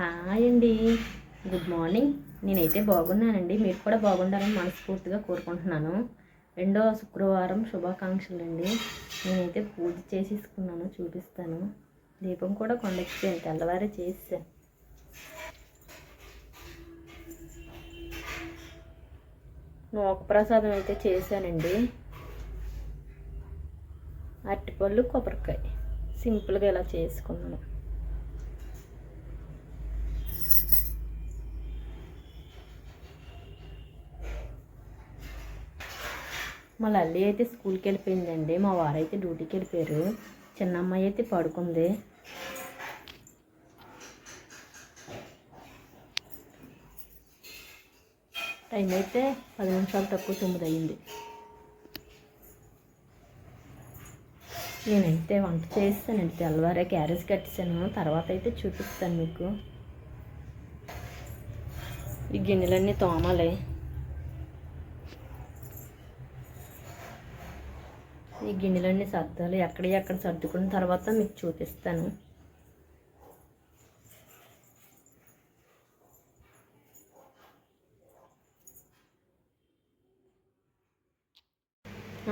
Hi అండి. Good morning నేనైతే బాగున్నానండి. మీరు కూడా బాగుండాలని మనస్ఫూర్తిగా కోరుకుంటున్నాను. రెండో శుక్రవారం శుభాకాంక్షలు అండి నేనైతే పూజ చేసేసుకున్నాను చూపిస్తాను. దీపం కూడా కొండెక్కిపోయాను తెల్లవారే చేసాను నూక ప్రసాదం అయితే చేశానండి. అరటిపళ్ళు కొబ్బరికాయ. సింపుల్గా ఇలా చేసుకున్నాను. మా లల్లి అయితే స్కూల్కి వెళ్ళిపోయిందండి. మా వారైతే డ్యూటీకి వెళ్ళిపోయారు. చిన్న అమ్మాయి అయితే పడుకుంది. టైం అయితే పది నిమిషాలు తక్కువ తొమ్మిది అయింది నేనైతే వంట చేస్తానండి. తెల్లవారే క్యారేజ్ కట్టేసాను తర్వాత అయితే చూపిస్తాను మీకు. ఈ గిన్నెలన్నీ తోమాలి. ఈ గిన్నెలన్నీ సర్దాలి. ఎక్కడ ఎక్కడ సర్దుకున్న తర్వాత మీకు చూపిస్తాను.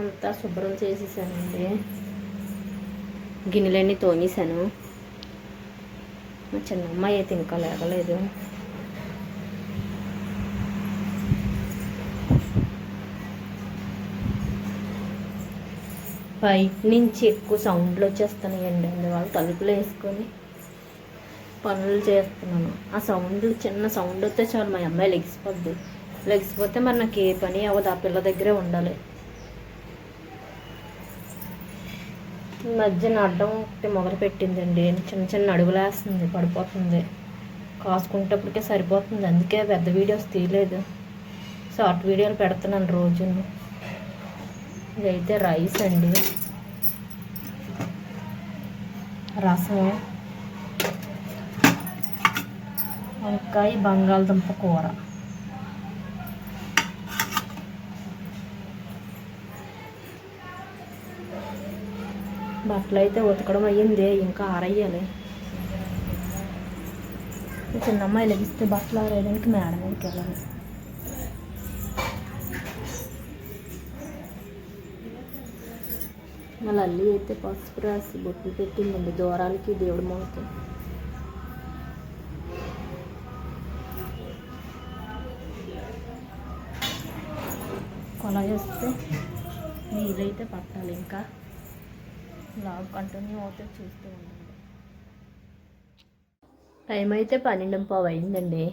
అంతా శుభ్రం చేసేసానండి. గిన్నెలన్నీ తోమేశాను. మా చిన్న అమ్మాయి అయితే ఇంకా లేగలేదు బయట నుంచి ఎక్కువ సౌండ్లు వచ్చేస్తున్నాయండి అందువల్ల తలుపులు వేసుకొని పనులు చేస్తున్నాను. ఆ సౌండ్ చిన్న సౌండ్ వస్తే చాలు మా అమ్మాయి లెగిసిపోద్ది. లెగిసిపోతే మరి నాకు ఏ పని అవ్వదు. ఆ పిల్ల దగ్గరే ఉండాలి. ఈ మధ్యన అడ్డం ఒకటి మొదలు పెట్టిందండి చిన్న చిన్న అడుగులు వేస్తుంది. పడిపోతుంది. కాసుకుంటప్పటికే సరిపోతుంది. అందుకే పెద్ద వీడియోస్ తీయలేదు. షార్ట్ వీడియోలు పెడుతున్నాను రోజును. ఇదైతే రైస్ అండి. రసం. వంకాయ బంగాళదుంప కూర. బట్టలు అయితే ఉతకడం అయ్యింది ఇంకా ఆరయ్యాలి చిన్న అమ్మాయి లభిస్తే బట్టలు ఆరేయడానికి మేడ మీదకి వెళ్ళాలి మా లల్లి అయితే పసుపు రాసి బొట్లు పెట్టిందండి. దూరాలకి దేవుడి మూలకి కొలాయి వస్తే నీళ్ళైతే పట్టాలి ఇంకా. లాగ్ కంటిన్యూ అవుతే చూస్తూ ఉండండి. టైం అయితే పన్నెండు పావు అయిందండి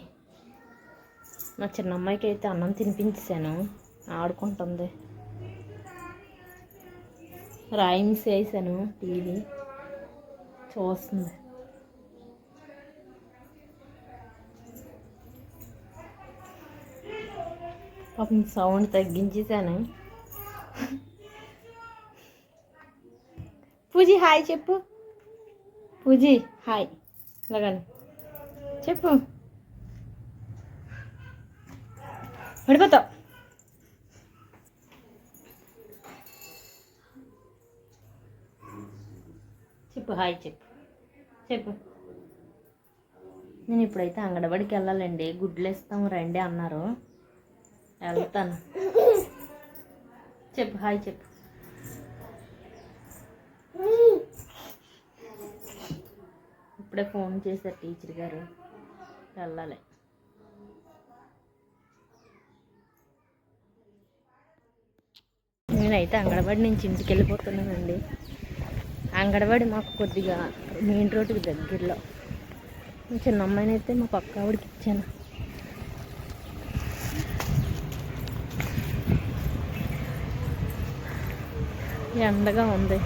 మా చిన్న అమ్మాయికి అయితే అన్నం తినిపించాను ఆడుకుంటుంది. రైమ్స్ వేసాను టీవీ చూస్తుంది పాపం సౌండ్ తగ్గించేసాను పూజీ హాయ్ చెప్పు. పూజి హాయ్. ఇలాగని. చెప్పు. పడిపోతావు. చెప్పు హాయ్ చెప్పు. చెప్పు. నేను ఇప్పుడైతే అంగడబడికి వెళ్ళాలండి. గుడ్లు ఇస్తాం రండి అన్నారు. వెళ్తాను. చెప్పు హాయ్ చెప్పు. ఇప్పుడే ఫోన్ చేశారు టీచర్ గారు. వెళ్ళాలి. నేనైతే అంగడబడి నుంచి ఇంటికి వెళ్ళిపోతున్నానండి. అంగడవాడి మాకు కొద్దిగా మెయిన్ రోడ్డుకి దగ్గరలో. చిన్న అమ్మాయిని అయితే మా పక్క ఆవిడకి ఇచ్చాను. ఎండగా ఉంది.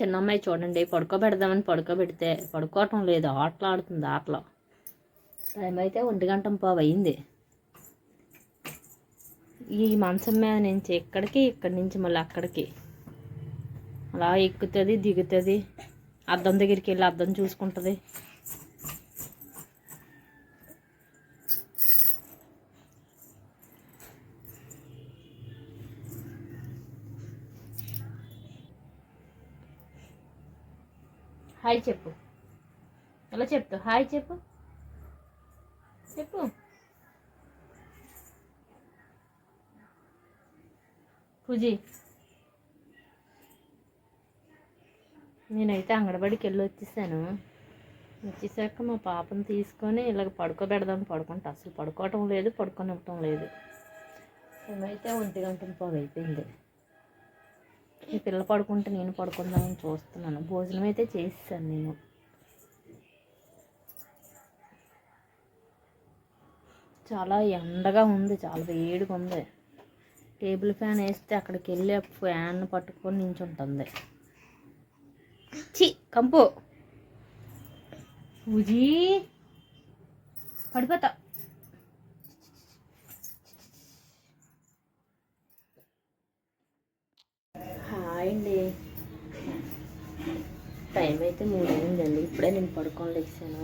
చిన్న అమ్మాయి చూడండి పడుకోబెడదామని పడుకోబెడితే పడుకోవటం లేదు ఆటలు ఆడుతుంది ఆటలో. టైం అయితే ఒంటి గంట పావు అయింది. ఈ మంచం మీద నుంచి ఇక్కడికి ఇక్కడి నుంచి మళ్ళీ అక్కడికి. అలా ఎక్కుతుంది దిగుతుంది. అద్దం దగ్గరికి వెళ్ళి అద్దం చూసుకుంటుంది. హాయ్ చెప్పు. ఎలా చెప్తావు? హాయ్ చెప్పు. చెప్పు. పూజీ. నేనైతే అంగడబడికి వెళ్ళి వచ్చేసాను. వచ్చేసాక మా పాపను తీసుకొని ఇలాగ పడుకోబెడదాం పడుకుంటా. అసలు పడుకోవటం లేదు పడుకోనివ్వటం లేదు. మేమైతే ఒంటి గంటల పోగు అయిపోయింది ఈ పిల్ల పడుకుంటే నేను పడుకుందామని చూస్తున్నాను. భోజనం అయితే చేసేసాను నేను. చాలా ఎండగా ఉంది చాలా వేడిగా ఉంది. టేబుల్ ఫ్యాన్ వేస్తే అక్కడికి వెళ్ళి ఆ ఫ్యాన్ పట్టుకొని నించుంటుంది. చి కంపు. ఉజీ పడిపోతా. హాయ్ అండి టైం అయితే మూడు అయిందండి ఇప్పుడే నేను పడుకొని లేచాను.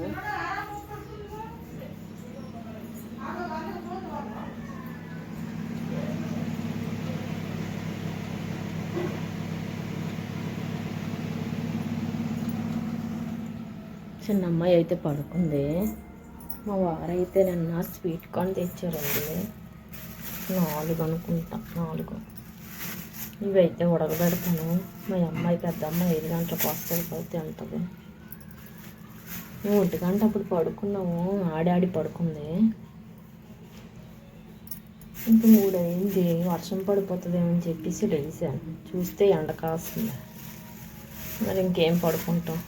చిన్న అమ్మాయి అయితే పడుకుంది. మా వారైతే నిన్న స్వీట్ కార్న్ తెచ్చారండి. నాలుగు అనుకుంటా నాలుగు ఇవైతే ఉడకబెడతాను మా అమ్మాయి పెద్ద అమ్మాయి ఐదు గంటలకు వస్తుంది పోతే ఉంటుంది మేము ఒంటి గంట అప్పుడు పడుకున్నాము ఆడి ఆడి పడుకుంది ఇంకా మూడు అయింది వర్షం పడిపోతుందేమో అని చెప్పేసి లేచాను చూస్తే ఎండ కాస్తుంది మరి ఇంకేం పడుకుంటాం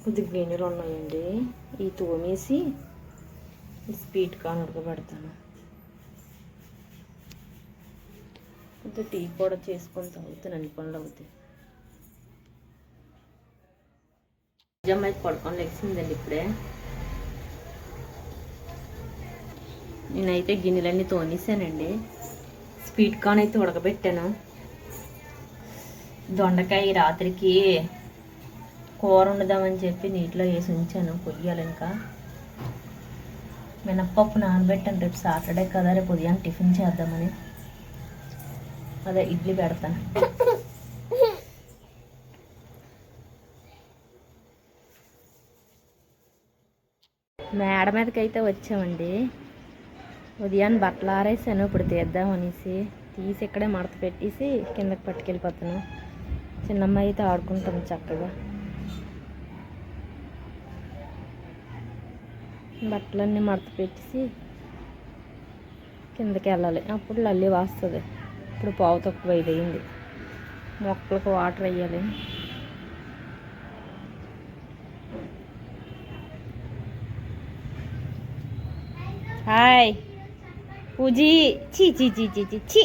కొద్దిగా గిన్నెలు ఉన్నాయండి ఈ తోమేసి స్పీడ్ కాన్ ఉడకబెడతాను కొంత టీ కూడా చేసుకొని తాగుతానండి పనులు అవుతాయి. నిజం అయితే పడుకొని లెక్సిందండి ఇప్పుడే. నేనైతే గిన్నెలన్నీ తోనేసానండి. స్వీట్ కార్న్ అయితే ఉడకబెట్టాను. దొండకాయ రాత్రికి కూర వండుదామని చెప్పి నీటిలో వేసి ఉంచాను పొయ్యాలి ఇంకా. మినప్పప్పు నానబెట్టాను రేపు సాటర్డే కదా రేపు ఉదయం టిఫిన్ చేద్దామని. అదే ఇడ్లీ పెడతాను మేడ మీదకి అయితే వచ్చామండి ఉదయాన్ని బట్టలు ఆరేసాను ఇప్పుడు తీద్దాం అనేసి తీసి ఇక్కడే మడత పెట్టేసి కిందకి పట్టుకెళ్ళిపోతాను చిన్నమ్మాయి అయితే ఆడుకుంటాం చక్కగా బట్టలన్నీ మడత పెట్టేసి కిందకి వెళ్ళాలి అప్పుడు లల్లి వస్తుంది ఇప్పుడు పావు తక్కువ ఐదు అయింది మొక్కలకు వాటర్ వేయాలి. హాయ్. పూజీ. చీ చీ చీ చీ చీ చీ.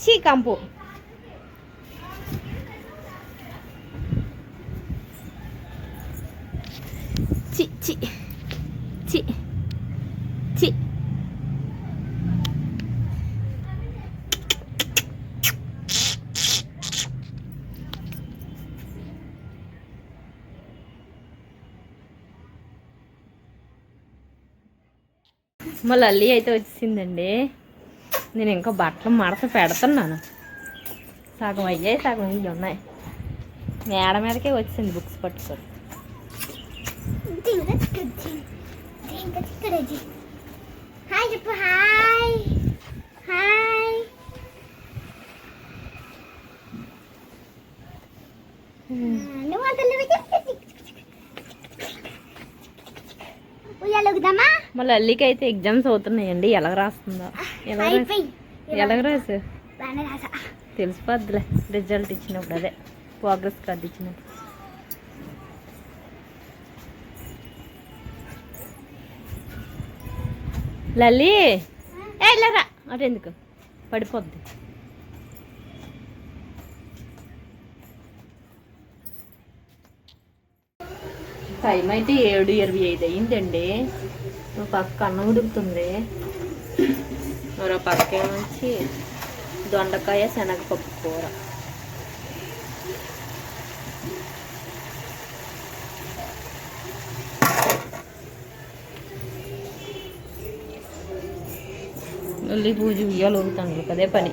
చీ కంపు. చీ చీ చి మా లల్లి అయితే వచ్చిందండి. నేను ఇంకా బట్టలు మడత పెడుతున్నాను. సగం అయ్యాయి సగం ఇవి ఉన్నాయి. మేడ మీదకే వచ్చింది బుక్స్ పట్టుకొని. హాయ్ చెప్పు హాయ్. హాయ్. నువ్వు అతను ఉయ్యాలుగుదామా మా లల్లికి అయితే ఎగ్జామ్స్ అవుతున్నాయండి. ఎలా రాస్తుందో? ఎలా రాసి అయిపోయి. ఎలా రాసు? తెలిసిపోద్దులే. రిజల్ట్ ఇచ్చినప్పుడు అదే. ప్రోగ్రెస్ కార్డ్ ఇచ్చినప్పుడు. లల్లి! ఏ లేరా అటు ఎందుకు? పడిపోద్ది. టైం అయితే ఏడు ఇరవై ఐదు అయ్యిందండి ఒక పక్క అన్నం ఉడుకుతుంది. మరో పక్క ఏమొచ్చి దొండకాయ శనగపప్పు కూర. మళ్ళీ పూజ ఉయ్యాలు ఊగుతాను అదే పని.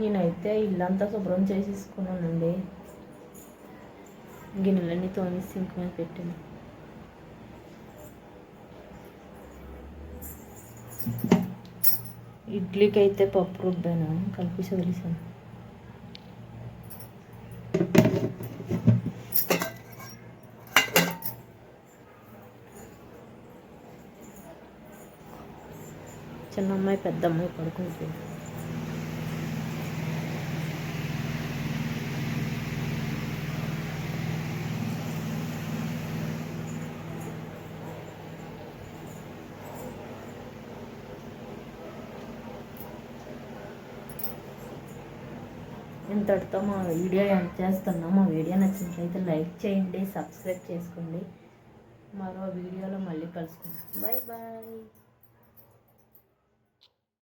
నేనైతే ఇల్లంతా శుభ్రం చేసేసుకున్నానండి. గిన్నెలన్నీ తోమి సింక్ మీద పెట్టాను. ఇడ్లీకి అయితే పప్పు రుబ్బాను కలిపి వదిలేసాను చిన్న అమ్మాయి పెద్ద అమ్మాయి పడుకుంటుంది. ఇంతటితో మా వీడియో ఎండ్ చేస్తున్నాం. మా వీడియో నచ్చినట్లయితే లైక్ చేయండి సబ్స్క్రైబ్ చేసుకోండి. మరో వీడియోలో మళ్ళీ కలుసుకుందాం. Bye bye.